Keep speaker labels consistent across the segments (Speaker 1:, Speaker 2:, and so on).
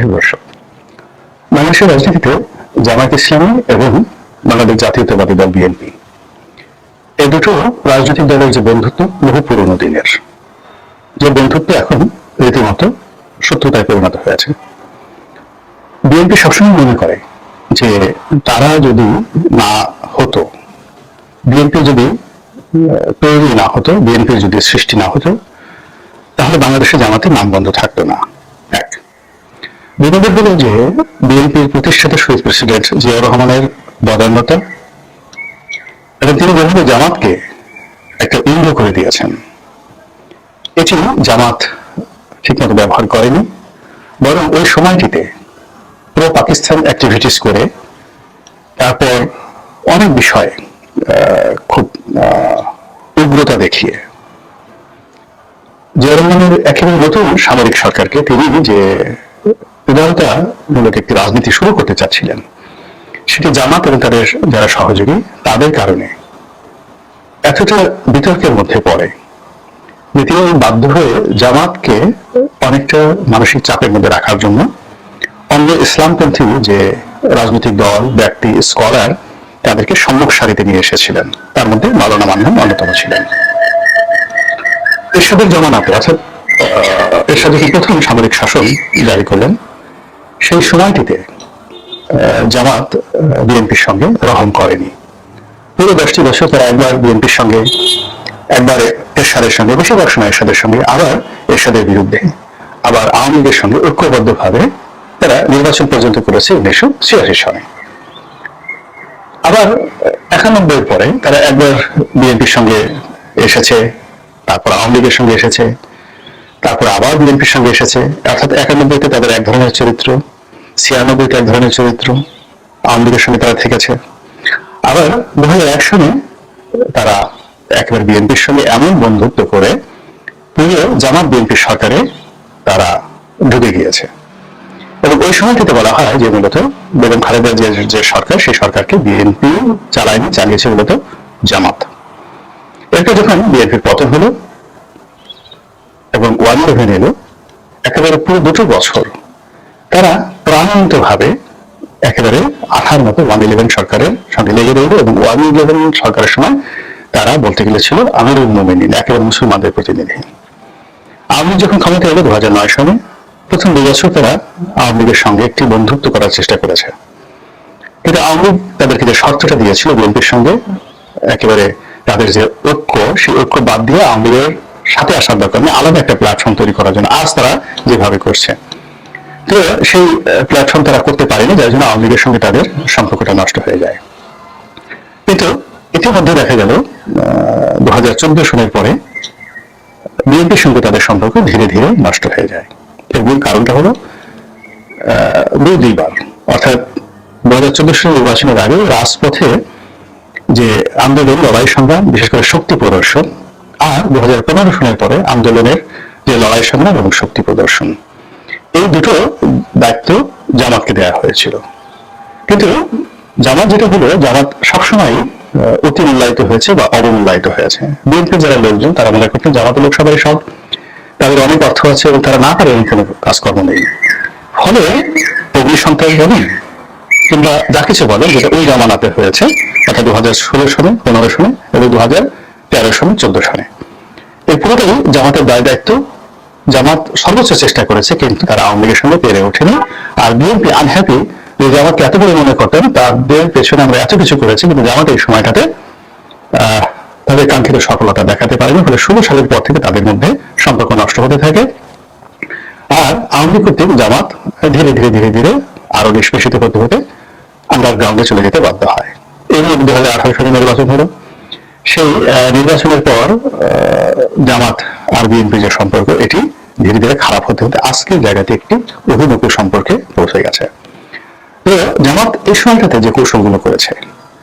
Speaker 1: সম্মানিত বাংলাদেশের রাজনীতিতে জামায়াত ইসলামী এবং বাংলাদেশ জাতীয়তাবাদী দল বিএনপি। এই দুটো রাজনৈতিক দলের যে বন্ধুত্ব বহু পুরনো দিনের। যে বন্ধুত্ব এখন রীতিমতো সত্যতায় পরিণত হয়েছে বিএনপি সবসময় মনে করে যে তারা যদি না হতো, বিএনপি যদি তৈরি না হতো, বিএনপির যদি সৃষ্টি না হতো, তাহলে বাংলাদেশে জামাতে নাম বন্ধ থাকতো না। বিনোদন বলে যে বিএনপির প্রতিষ্ঠাতা শহীদ প্রেসিডেন্ট জিয়াউর রহমানের বদান্যতা, এবং তিনি যেভাবে জামাতকে একটা ইন্দ্র করে দিয়েছেন এটি জামাত ঠিকমতো ব্যবহার করেনি, বরং ওই সময়টিতে প্রো পাকিস্তান অ্যাক্টিভিটিস করে তারপর অনেক বিষয়ে খুব উগ্রতা দেখিয়ে। জিয়া রহমানের একেবারে নতুন সামরিক সরকারকে তিনি যে উদারতামূলক একটি রাজনীতি শুরু করতে চাচ্ছিলেন। সেটি জামাত এবং তাদের যারা সহযোগী তাদের কারণে এতটা বিতর্কের মধ্যে পড়ে। যে বাধ্য হয়ে জামাতকে অনেকটা মানসিক চাপের মধ্যে রাখার জন্য অন্য ইসলামপন্থী যে রাজনৈতিক দল ব্যক্তি স্কলার তাদেরকে সম্মুখ সারিতে নিয়ে এসেছিলেন। তার মধ্যে মালানা মান্নান অন্যতম ছিলেন। এরশাদের জমানাতে অর্থাৎ আহ, এরশাদ যখন প্রথম সামরিক শাসন জারি করলেন? সেই সময়টিতে জামাত বিএনপির সঙ্গে রহম করেনি। পুরো দশটি বছর তারা একবার বিএনপির সঙ্গে, একবার এরশাদের সঙ্গে বেশিরভাগ সময় এরশাদের সঙ্গে, আবার এরশাদের বিরুদ্ধে। আবার আওয়ামী লীগের সঙ্গে ঐক্যবদ্ধভাবে তারা নির্বাচন পর্যন্ত করেছে উনিশশো ছিয়াশি সনে আবার একানব্বই পরে তারা একবার বিএনপির সঙ্গে এসেছে, তারপর আওয়ামী লীগের সঙ্গে এসেছে। তারপর আবার বিএনপির সঙ্গে এসেছে। অর্থাৎ একানব্বইতে তাদের এক ধরনের চরিত্র, ছিয়ানব্বইতে এক ধরনের চরিত্র, আওয়ামী লীগের সঙ্গে তারা থেকেছে। আবার দু হাজার এক সনে তারা একেবারে বিএনপির সঙ্গে এমন বন্ধুত্ব করে পুরো জামাত বিএনপির সরকারে তারা ঢুকে গিয়েছে। এবং ওই সময়টিতে বলা হয় যে মূলত বেগম খালেদা যে যে সরকার, সেই সরকারকে বিএনপি চালায়নি, চালিয়েছে মূলত জামাত। এরপর যখন বিএনপির পতন হলো ওয়ান ইলেভেন এলো। একেবারে পুরো দুটো বছর তারা প্রাণান্ত ভাবে একেবারে আঠার মতো ওয়ান ইলেভেন সরকারের সঙ্গে লেগে রইল এবং ওয়ান ইলেভেন সরকারের সময় তারা বলতে গেলে ছিল আমিরুল মোমিনিন একেবারে মুসলমানদের প্রতিনিধি। আওয়ামী যখন ক্ষমতা এলো দু হাজার নয় সালে, প্রথম দু বছর তারা আওয়ামী লীগের সঙ্গে একটি বন্ধুত্ব করার চেষ্টা করেছে। কিন্তু আওয়ামী লীগ তাদেরকে যে শর্তটা দিয়েছিল বিএনপির সঙ্গে, একেবারে তাদের যে ঐক্য, সেই ঐক্য বাদ দিয়ে আওয়ামী লীগের সাথে আসার দরকার নেই, আলাদা একটা প্ল্যাটফর্ম তৈরি করার জন্য, আজ তারা যেভাবে করছে। তো সেই প্ল্যাটফর্ম তারা করতে পারেনি, যার জন্য আওয়ামী লীগের সঙ্গে তাদের সম্পর্কটা নষ্ট হয়ে যায়। কিন্তু ইতিমধ্যে দেখা গেল দু হাজার চোদ্দ সনের পরে বিএনপির সঙ্গে তাদের সম্পর্ক ধীরে ধীরে নষ্ট হয়ে যায়। এর মূল কারণটা হলো দুইবার। অর্থাৎ দু হাজার চোদ্দ সালের নির্বাচনের আগে রাজপথে যে আন্দোলন, লড়াই সংগ্রাম, বিশেষ করে শক্তি প্রদর্শন আর দু সনের পরে আন্দোলনের যে লড়াই সংগ্রাম এবং শক্তি প্রদর্শন, এই দুটো দায়িত্ব জামাতকে দেওয়া হয়েছিল। কিন্তু জামাত যেটা হলো, জামাত সবসময় অতি মূল্যায়িত হয়েছে বা অবমূল্যায়িত হয়েছে। বিএনপির যারা লোকজন, তারা মনে করতেন জামাত লোকসভায় সব, তাদের অনেক অর্থ আছে এবং তারা না পারে কোনো কাজকর্ম নেই। ফলে অগ্নি সন্ত্রাস বলেন কিংবা যা কিছু বলেন, যেটা ওই জামানাতে হয়েছে, অর্থাৎ দু হাজার ষোলো সনে পনেরো সনে এবং দু হাজার তেরো সনে চোদ্দ সনে এই জামাতের দায় দায়িত্ব। জামাত সর্বোচ্চ চেষ্টা করেছে, কিন্তু তারা আওয়ামী লীগের সঙ্গে পেরে ওঠেনি। আর বিএনপি আনহ্যাপি যে জামাতকে এত বড় মনে করতেন, তাদের পেছনে আমরা এত কিছু করেছি, কিন্তু জামাত এই সময়টাতে তাদের কাঙ্ক্ষিত সফলতা দেখাতে পারেনি, ফলে ষোলো সালের পর থেকে তাদের মধ্যে সম্পর্ক নষ্ট হতে থাকে। আর আওয়ামী কর্তৃক জামাত ধীরে ধীরে ধীরে ধীরে আরও নিষ্পেষিত হতে হতে আন্ডারগ্রাউন্ডে চলে যেতে বাধ্য হয়। এই দু হাজার আঠারো সালে নির্বাচন হলো। সেই নির্বাচনের পর জামাত আর বিএনপি যে সম্পর্ক, এটি ধীরে ধীরে খারাপ হতে হতে আজকের জায়গাতে একটি অভিমুখী সম্পর্কে পৌঁছে গেছে। জামাত এই সময়টাতে যে কৌশলগুলো করেছে,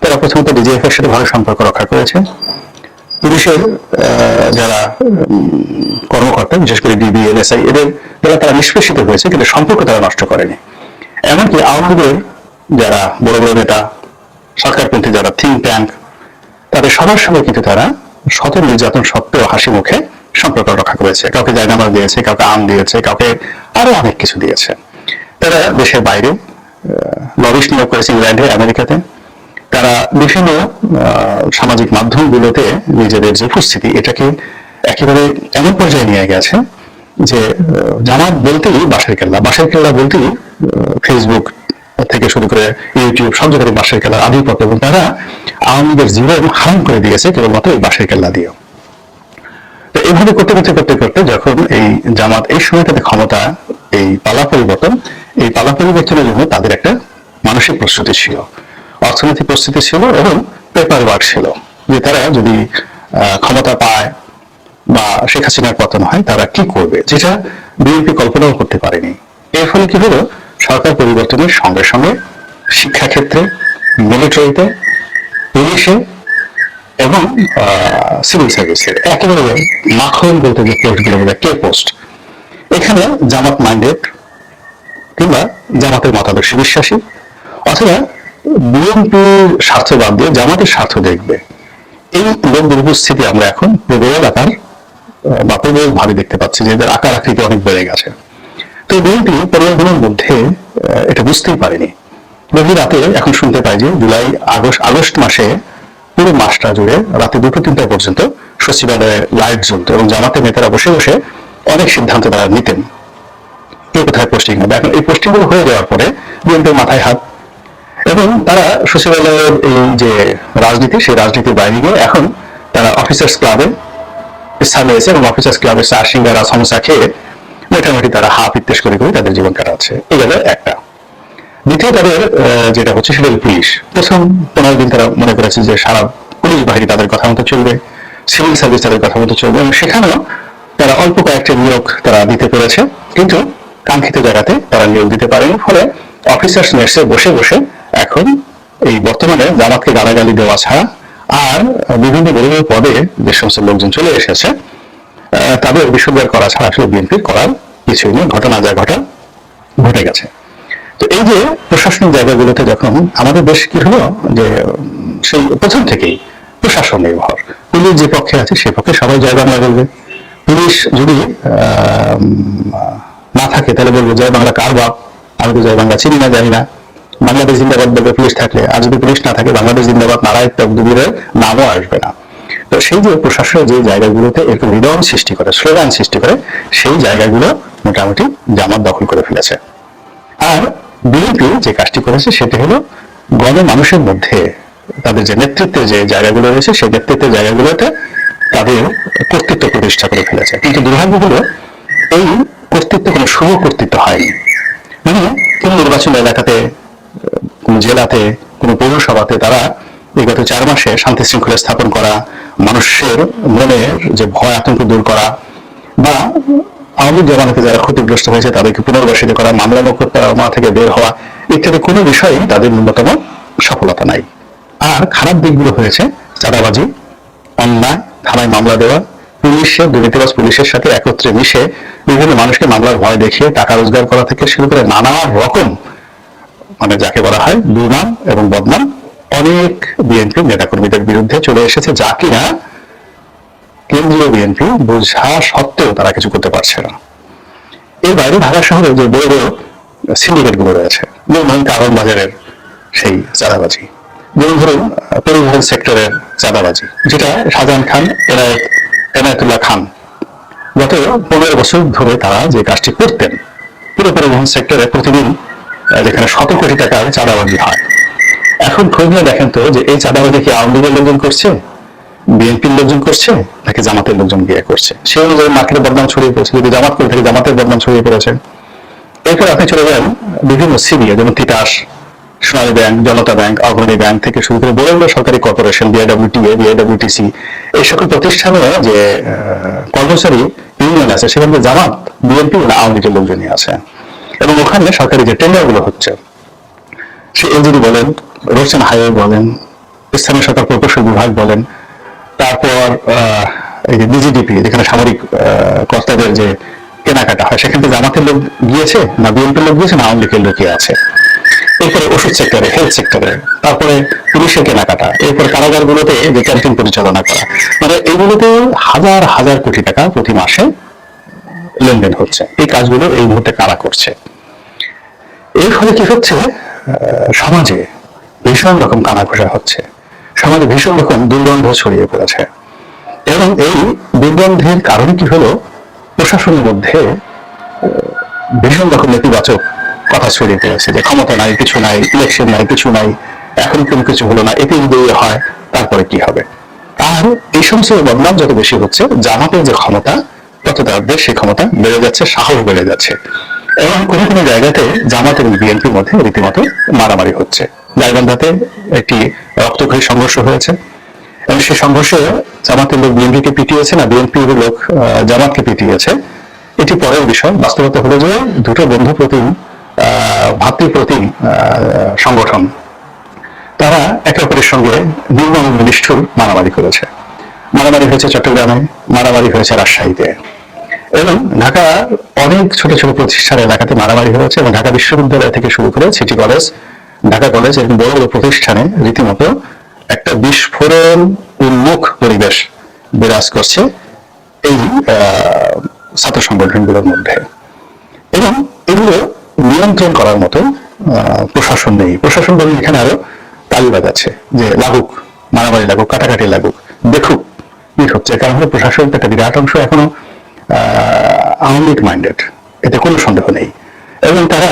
Speaker 1: তারা প্রথমত ডিজিএফ এর সাথে ভালো সম্পর্ক রক্ষা করেছে। পুলিশের যারা কর্মকর্তা, বিশেষ করে ডিবি এনএসআই এদের দ্বারা তারা নিষ্পেষিত হয়েছে, কিন্তু সম্পর্ক তারা নষ্ট করেনি। এমনকি আওয়ামী যারা বড় বড় নেতা, সরকারপন্থী যারা থিঙ্ক ট্যাঙ্ক তাদের সবার সঙ্গে কিন্তু তারা শত নির্যাতন সত্ত্বেও হাসি মুখে সম্পর্ক রক্ষা করেছে। কাউকে জায়নামাজ দিয়েছে, কাউকে আম দিয়েছে, কাউকে আরও অনেক কিছু দিয়েছে। তারা দেশের বাইরে লবিস্ট নিয়োগ করেছে ইংল্যান্ডে, আমেরিকাতে। তারা বিভিন্ন সামাজিক মাধ্যমগুলোতে নিজেদের যে উপস্থিতি, এটাকে একেবারে এমন পর্যায়ে নিয়ে গেছে যে জামাত বলতেই বাসের কেল্লা। বাসের কেল্লা বলতেই ফেসবুক থেকে শুরু করে ইউটিউব সব জায়গায় বাসের কেল্লার আধিপত্য এবং তারা আওয়ামী লীগের জীবন হারাম করে দিয়েছে কেবলমাত্র এই বাসের কেল্লা দিয়ে তো এইভাবে করতে করতে করতে করতে যখন এই জামাত এই সময়টাতে ক্ষমতা, এই পালা পরিবর্তন, এই পালা পরিবর্তনের জন্য তাদের একটা মানসিক প্রস্তুতি ছিল, অর্থনৈতিক প্রস্তুতি ছিল এবং পেপার ওয়ার্ক ছিল যে তারা যদি ক্ষমতা পায় বা শেখ হাসিনার পতন হয়, তারা কি করবে? যেটা বিএনপি কল্পনাও করতে পারেনি। এর ফলে কি হলো? সরকার পরিবর্তনের সঙ্গে সঙ্গে শিক্ষাক্ষেত্রে মিলিটারিতে পুলিশে এবং সিভিল সার্ভিসের একেবারে মাখন বলতে যে কে পোস্ট এখানে জামাত মাইন্ডেড কিংবা জামাতের মতাদর্শে বিশ্বাসী, অথবা বিএনপির স্বার্থ বাদ দিয়ে জামাতের স্বার্থ দেখবে। এই লোকদের উপস্থিতি আমরা এখন প্রবল আকার বা প্রবল ভাবে দেখতে পাচ্ছি যে এদের আকার আকৃতি অনেক বেড়ে গেছে। তো বিএনপি পরিবর্তনের মধ্যে এটা বুঝতেই পারেনি। গভীর রাতে এখন শুনতে পাই যে জুলাই আগস্ট আগস্ট মাসে পুরো মাসটা জুড়ে রাতে দুটো তিনটা পর্যন্ত সচিবালয়ে লাইট জ্বলতো এবং জামাতের নেতারা বসে বসে অনেক সিদ্ধান্ত তারা নিতেন। কে কোথায় পোস্টিং হবে? এখন এই পোস্টিংগুলো হয়ে যাওয়ার পরে বিএনপির মাথায় হাত এবং তারা সচিবালয়ের এই যে রাজনীতি, সেই রাজনীতির বাইরে গিয়ে এখন তারা অফিসার্স ক্লাবে স্থান রয়েছে এবং অফিসার্স ক্লাবের চা সিঙ্গারা সমস্যা খেয়ে মোটামুটি তারা হাফ ইত্তেস করে করে তাদের জীবন কাটাচ্ছে এই গেল একটা। দ্বিতীয় তাদের যেটা হচ্ছে সেটা পুলিশ। প্রথম পনেরো দিন তারা মনে করেছে যে সারা পুলিশ বাহিনী তাদের কথা মতো চলবে, সিভিল সার্ভিস তাদের কথা মতো চলবে এবং সেখানেও তারা অল্প কয়েকটা নিয়োগ তারা দিতে পেরেছে, কিন্তু কাঙ্ক্ষিত জায়গাতে তারা নিয়োগ দিতে পারেনি। ফলে অফিসার্স মেসে বসে বসে এখন এই বর্তমানে জামাতকে গালাগালি দেওয়া ছাড়া আর বিভিন্ন বিভিন্ন পদে যে সমস্ত লোকজন চলে এসেছে তাদের বিশুদ্ধার করা ছাড়া আসলে বিএনপির করার কিছুই নেই, ঘটনা যা ঘটা ঘটে গেছে। তো এই যে প্রশাসনিক জায়গাগুলোতে যখন আমাদের দেশ কি হলো যে সেই প্রথম থেকেই প্রশাসন নির্ভর। পুলিশ যে পক্ষে আছে সে পক্ষে সবাই জয় বাংলা বলবে পুলিশ যদি না থাকে, তাহলে বলবে জয় বাংলা কার বাপ? আমি তো জয় বাংলা চিনি না, জানি না। বাংলাদেশ জিন্দাবাদ বলবে পুলিশ থাকলে আর যদি পুলিশ না থাকে, বাংলাদেশ জিন্দাবাদ, নারায়ণ তকদুবিরের নামও আসবে না। তো সেই যে প্রশাসনের যে জায়গাগুলোতে এরকম হৃদয় সৃষ্টি করে, স্লোগান সৃষ্টি করে, সেই জায়গাগুলো মোটামুটি জামাত দখল করে ফেলেছে। আর বিএনপি যে কাজটি করেছে, সেটি হলো গণমানুষের মধ্যে তাদের যে নেতৃত্বের যে জায়গাগুলো রয়েছে, সেই নেতৃত্বের জায়গাগুলোতে তাদের কর্তৃত্ব প্রতিষ্ঠা করে ফেলেছে। কিন্তু দুর্ভাগ্য হলো, এই কর্তৃত্ব কোনো শুভ কর্তৃত্ব হয়নি। মানে কোন নির্বাচন এলাকাতে, কোন জেলাতে, কোন পৌরসভাতে তারা বিগত চার মাসে শান্তি শৃঙ্খলা স্থাপন করা, মানুষের মনের যে ভয়, আতঙ্ক দূর করা বা আওয়ামী লীগ যারা ক্ষতিগ্রস্ত হয়েছে তাদেরকে পুনর্বাসিত করা, মামলা মোকদ্দমা থেকে বের হওয়া ইত্যাদি কোনো বিষয়ে তাদের ন্যূনতম সফলতা নাই। আর খারাপ দিকগুলো হয়েছে, চাঁদাবাজি, অন্যায়, থানায় মামলা দেওয়া পুলিশের দুর্নীতিবাজ পুলিশের সাথে একত্রে মিশে বিভিন্ন মানুষকে মামলার ভয় দেখিয়ে টাকা রোজগার করা থেকে শুরু করে নানা রকম মানে যাকে বলা হয় দুর্নাম এবং বদনাম অনেক বিএনপি নেতাকর্মীদের বিরুদ্ধে চলে এসেছে যা কিনা কেন্দ্রীয় বিএনপি বোঝা সত্ত্বেও তারা কিছু করতে পারছে না। এর বাইরে ঢাকা শহরে যে বড় বড় সিন্ডিকেটগুলো রয়েছে যেমন কারণ বাজারের সেই চাঁদাবাজি, যেমন ধরুন, পরিবহন সেক্টরের চাঁদাবাজি, যেটা শাহজাহান খান, এনায়েত, এনায়তুল্লাহ খান গত পনেরো বছর ধরে তারা যে কাজটি করতেন, পুরো পরিবহন সেক্টরে প্রতিদিন যেখানে শত কোটি টাকার চাঁদাবাজি হয়। এখন খোঁজ নিয়ে দেখেন তো যে এই চাঁদাবাজি কি আওয়ামী লীগের লোকজন করছে? বিএনপির লোকজন করছে? নাকি জামাতের লোকজন গিয়ে করছে? সেই অনুযায়ী মার্কেটে বদনাম ছড়িয়ে পড়েছে। যদি জামাত করে থাকে, জামাতের বদনাম ছড়িয়ে পড়েছে। এরপর আপনি চলে যান বিভিন্ন সিবিএ যেমন Titas, Sonali bank, Janata bank Agrani bank থেকে শুরু করে বড় বড় সরকারি কর্পোরেশন বিআইডব্লিউটিএ বিআইডব্লিউটিসি এই সকল প্রতিষ্ঠানে যে কর্মচারী ইউনিয়ন আছে, সেখানে জামাত, বিএনপি আওয়ামী লোকজনই আছে। এবং ওখানে সরকারি যে টেন্ডারগুলো হচ্ছে, সে এলজিডি বলেন রোডসেন হাইওয়ে বলেন, স্থানীয় সরকার প্রকৌশল বিভাগ বলেন, তারপর এই যে ডিজিডিপি যেখানে সামরিক কর্তাদের যে কেনাকাটা হয়, সেখান থেকে জামাতের লোক গিয়েছে, না বিএনপির লোক গিয়েছে, না আওয়ামী লীগের লোকই আছে। এরপরে ওষুধ সেক্টরে হেলথ সেক্টরে তারপরে পুলিশের কেনাকাটা, এরপর কারাগারগুলোতে যে ক্যান্টিন পরিচালনা করা। মানে এগুলোতে হাজার হাজার কোটি টাকা প্রতি মাসে লেনদেন হচ্ছে। এই কাজগুলো এই মুহূর্তে কারা করছে? এর ফলে কি হচ্ছে? সমাজে ভীষণ রকম কানাঘোষা হচ্ছে। সমাজে ভীষণ রকম দুর্গন্ধ ছড়িয়ে পড়েছে। এবং এই দুর্গন্ধের কারণে কি হলো? প্রশাসনের মধ্যে ভীষণ রকম নেতিবাচক কথা ছড়িয়ে পড়েছে যে ক্ষমতা নাই, কিছু নাই ইলেকশন নাই, কিছু নাই, এখন কোনো কিছু হলো না এতে যদি হয়, তারপরে কি হবে? আর এই সমস্ত বদনাম যত বেশি হচ্ছে, জামাতের যে ক্ষমতা, তত তাদের সেই ক্ষমতা বেড়ে যাচ্ছে, সাহস বেড়ে যাচ্ছে। এবং কোনো কোনো জায়গাতে জামাত এবং বিএনপির মধ্যে রীতিমতো মারামারি হচ্ছে। গাইবান্ধাতে একটি রক্তক্ষয়ী সংঘর্ষ হয়েছে। এবং সেই সংঘর্ষে জামাতের লোক বিএনপিকে পিটিয়েছে না বিএনপির লোক জামাতকে পিটিয়েছে। এটি পরের বিষয়, বাস্তবতা হলো যে দুটো বন্ধু প্রতিম ভাতৃপ্রতিম সংগঠন। তারা একে অপরের সঙ্গে নির্মম নিষ্ঠুর মারামারি করেছে। মারামারি হয়েছে চট্টগ্রামে, মারামারি হয়েছে রাজশাহীতে। এবং ঢাকা অনেক ছোট ছোট প্রতিষ্ঠান এলাকাতে মারামারি হয়েছে এবং ঢাকা বিশ্ববিদ্যালয় থেকে শুরু করে সিটি কলেজ ঢাকা কলেজ এবং বড় বড় প্রতিষ্ঠানে রীতিমতো একটা বিস্ফোরণ উন্মুখ পরিবেশ বিরাজ করছে এই ছাত্র সংগঠনগুলোর মধ্যে। এবং এগুলো নিয়ন্ত্রণ করার মতো প্রশাসন নেই। প্রশাসন বলে এখানে আরও তালি বাজাচ্ছে যে লাগুক, মারামারি লাগুক, কাটাকাটি লাগুক, দেখুক কি হচ্ছে। কারণ হলো প্রশাসনের একটা বিরাট অংশ এখনও আওয়ামী মাইন্ডেড এতে কোনো সন্দেহ নেই। এবং তারা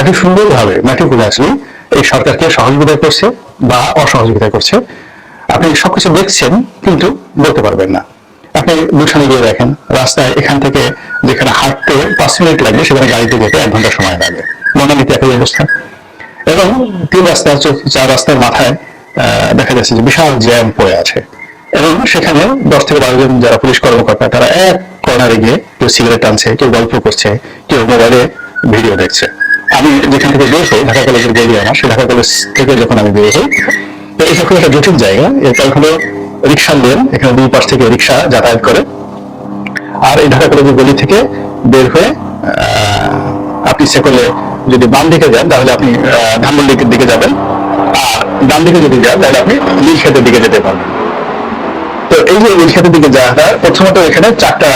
Speaker 1: এত সুন্দরভাবে ম্যাটিকুলাসলি এই সরকারকে সহযোগিতা করছে বা অসহযোগিতা করছে। আপনি সবকিছু দেখছেন কিন্তু বলতে পারবেন না। আপনি গুলশানে গিয়ে দেখেন, রাস্তায় এখান থেকে যেখানে হাঁটতে পাঁচ মিনিট লাগে, সেখানে গাড়িতে যেতে এক ঘণ্টা সময় লাগে। মনোনীতি একই অবস্থা। এবং তিন রাস্তা চার রাস্তার মাথায় দেখা যাচ্ছে যে বিশাল জ্যাম পড়ে আছে। এবং সেখানে দশ থেকে বারো জন যারা পুলিশ কর্মকর্তা, তারা এক কর্নারে গিয়ে কেউ সিগারেট টানছে, কেউ গল্প করছে, কেউ মোবাইলে ভিডিও দেখছে। আমি যেখান থেকে বের হই, ঢাকা কলেজের গলি আমার সেই ঢাকা কলেজ থেকে যখন আমি বের হই, তো এটা খুব একটা জটিল জায়গা। এরপর হলো রিক্সা লেন, এখানে দুই পাশ থেকে রিক্সা যাতায়াত করে। আর এই ঢাকা কলেজের গলি থেকে বের হয়ে আপনি করলে যদি বাম দিকে যান, তাহলে আপনি ধানমন্ডির দিকে যাবেন। আর ডান দিকে যদি যান, তাহলে আপনি নীলক্ষেতের দিকে যেতে পারবেন। তো এই যে নীলক্ষেতের দিকে যাওয়াটা, প্রথমত এখানে চারটা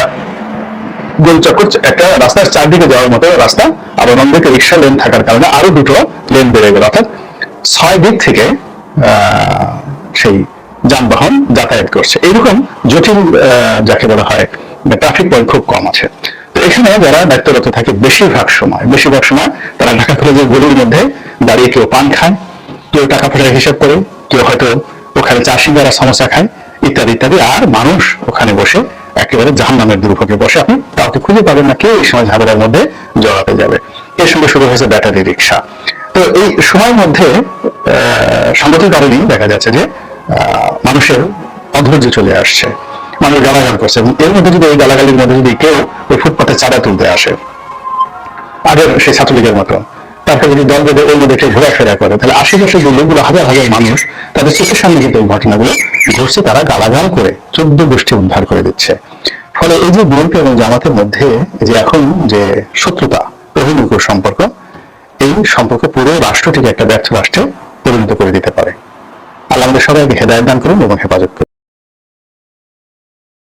Speaker 1: গোল চক্কর একটা রাস্তার চারদিকে যাওয়ার মতো রাস্তা অন্যদিকে রিক্সা লেন থাকার কারণে আরও দুটো লেন বেড়ে গেল। অর্থাৎ ছয় দিক থেকে সেই যানবাহন যাতায়াত করছে। এইরকম জটিল যাকে বলা হয় ট্রাফিক পয়েন্ট খুব কম আছে। তো এখানে যারা দায়িত্বরত থাকে, বেশিরভাগ সময় বেশিরভাগ সময় তারা ঢাকা কলেজের গলির মধ্যে দাঁড়িয়ে কেউ পান খায়, কেউ টাকা পয়সার হিসাব করে, কেউ হয়তো ওখানে চাষি সিঙ্গারা সমস্যা খায়, ইত্যাদি ইত্যাদি। আর মানুষ ওখানে বসে একেবারে জাহান নামের দুর্ভোগে বসে আপনি কাউকে খুঁজে পাবেন না কেউ এই সময় ঝামেলার মধ্যে জড়াতে যাবে? এর সঙ্গে শুরু হয়েছে ব্যাটারি রিক্সা তো এই সময়ের মধ্যে সাম্প্রতিক কারণেই দেখা যাচ্ছে যে মানুষের অধৈর্য চলে আসছে, মানুষ গালাগাল করছে এবং এর মধ্যে যদি ওই গালাগালির মধ্যে যদি কেউ ওই ফুটপাতে চাঁদা তুলতে আসে, আগের সেই ছাত্রলীগের মতো তারপর যদি দল বেঁধে ওই মধ্যে ঘোরাফেরা করে, তাহলে আশেপাশে যে লোকগুলো হাজার হাজার মানুষ তাদের চোখের সামনে কিন্তু এই ঘটনাগুলো ঘটছে তারা গালাগাল করে চোদ্দ গোষ্ঠী উদ্ধার করে দিচ্ছে। ফলে এই যে বিএনপি এবং জামাতের মধ্যে যে এখন যে শত্রুতা অভিমুখ সম্পর্ক, এই সম্পর্ক পুরো রাষ্ট্রটিকে একটা ব্যর্থ রাষ্ট্রে পরিণত করে দিতে পারে। আল্লাহ আমাদের সবাইকে হেদায়ত দান করুন এবং হেফাজত করুন।